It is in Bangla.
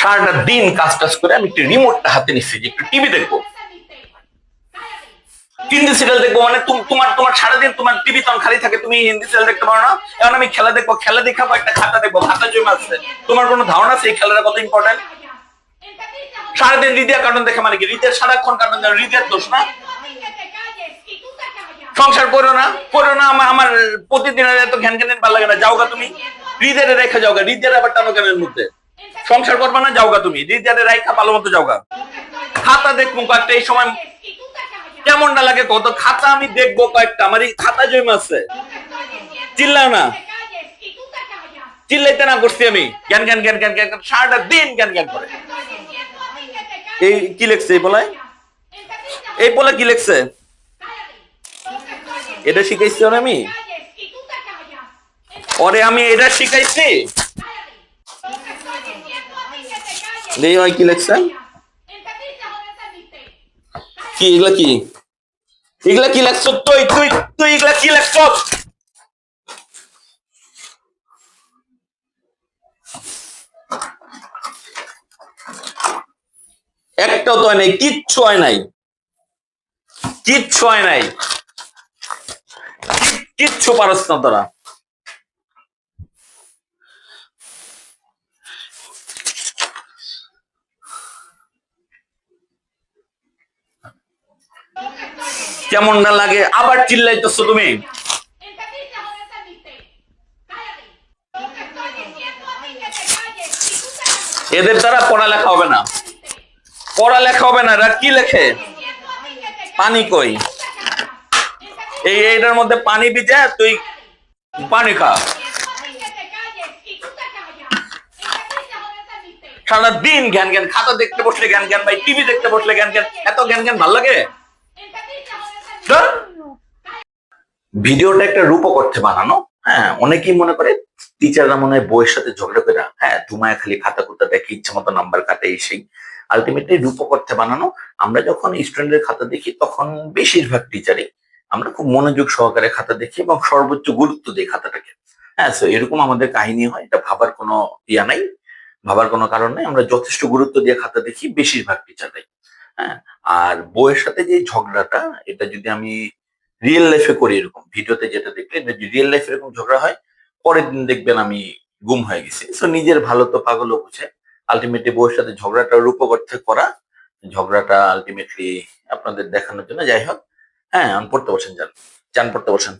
সারাটা দিন কাজ টাজ করে আমি একটি রিমোটটা হাতে নিচ্ছি যে একটু টিভি দেখব। হিন্দি সিরিয়াল দেখব মানে তোমার তোমার সারাদিন তোমার টিভি তখন খালি থাকে, তুমি হিন্দি সিরিয়াল দেখতে পারো না। এখন আমি খেলা দেখব, খেলা দেখাবো একটা খাতা দেখব, খাতা জমে আছে। তোমার কোনো ধারণা আছে এই খেলাটা কত ইম্পর্টেন্ট সারাদিন রিদিয়া কার্টুন দেখে মানে কি? রিদিয়ার সারাক্ষণ কার্টুন দেখে, রিদিয়ার দোষ না? সংসার করো না করো না আমার আমার প্রতিদিন এত ঘ্যান ঘ্যান ভালো লাগে না। যাওগা তুমি। হৃদয়ে রেখে যাওগা হৃদয়ের আবার টানো কেনের মধ্যে? সংসার করবা না, যাওগা তুমি। হৃদয়ে রেখা ভালো মতো যাওগা। খাতা দেখব কয়েকটা, এই সময় কেমনটা লাগে কত? খাতা আমি দেখব কয়েকটা, আমার এই খাতা জমা আছে। চিল্লাও না। চিল্লাইতে না করছি আমি। জ্ঞান জ্ঞান জ্ঞান জ্ঞান জ্ঞান, সারাটা দিন জ্ঞান জ্ঞান করে। এই কি লেখছে এই বলায়? এই বলে কি লেখছে? এটা শিখাইছি আমি। ওরে আমি এটা শিখাইছি? দেখি ভাই কি লেখছে। কি, এগুলা কি? এগুলা কি লেখছ? তুই তুই তুই এগুলা কি লেখছ? একটাও তো হয় নাই, কিচ্ছু হয় নাই। কিচ্ছু হয় নাই। কিচ্ছু পারস না তোরা। কেমন না লাগে, আবার চিল্লাইতেছো তুমি। এদের দ্বারা পড়ালেখা হবে না। পড়ালেখা হবে না, এরা কি লেখে? পানি কই? এই এইটার মধ্যে পানি ভিজে তুই পানি খা। সারাদিন জ্ঞান জ্ঞান, খাতা দেখতে বসলে জ্ঞান জ্ঞান, ভাই, টিভি দেখতে বসলে জ্ঞান জ্ঞান, এত জ্ঞান জ্ঞান ভালো লাগে? ভিডিওটা একটা রূপক অর্থে বানানো হ্যাঁ অনেকেই মনে করে টিচাররা মনে হয় বইয়ের সাথে ঝগড়া করে হ্যাঁ ধুমায় খালি খাতা কুতা দেখে ইচ্ছে মতো নাম্বার কাটে সেই। আলটিমেটলি রূপক অর্থে বানানো, আমরা যখন স্টুডেন্টের খাতা দেখি, তখন বেশিরভাগ টিচারই আমরা খুব মনোযোগ সহকারে খাতা দেখি এবং সর্বোচ্চ গুরুত্ব দিই খাতাটাকে। হ্যাঁ সো এরকম আমাদের কাহিনী হয়, এটা ভাবার কোনো ইয়া নাই, ভাবার কোনো কারণ নেই, আমরা যথেষ্ট গুরুত্ব দিয়ে খাতা দেখি, বেশিরভাগ টিচাররাই হ্যাঁ। আর বইয়ের সাথে যে ঝগড়াটা, এটা যদি আমি রিয়েল লাইফে করি এরকম, ভিডিওতে যেটা দেখলে রিয়েল লাইফ এরকম ঝগড়া হয়, পরের দিন দেখবেন আমি গুম হয়ে গেছি। সো নিজের ভালো তো পাগলও বুঝে। আলটিমেটলি বউয়ের সাথে ঝগড়াটা রূপক অর্থে করা, ঝগড়াটা আলটিমেটলি আপনাদের দেখানোর জন্য। যাই হোক হ্যাঁ পড়তে বসেন, যান। যান পড়তে বসেন।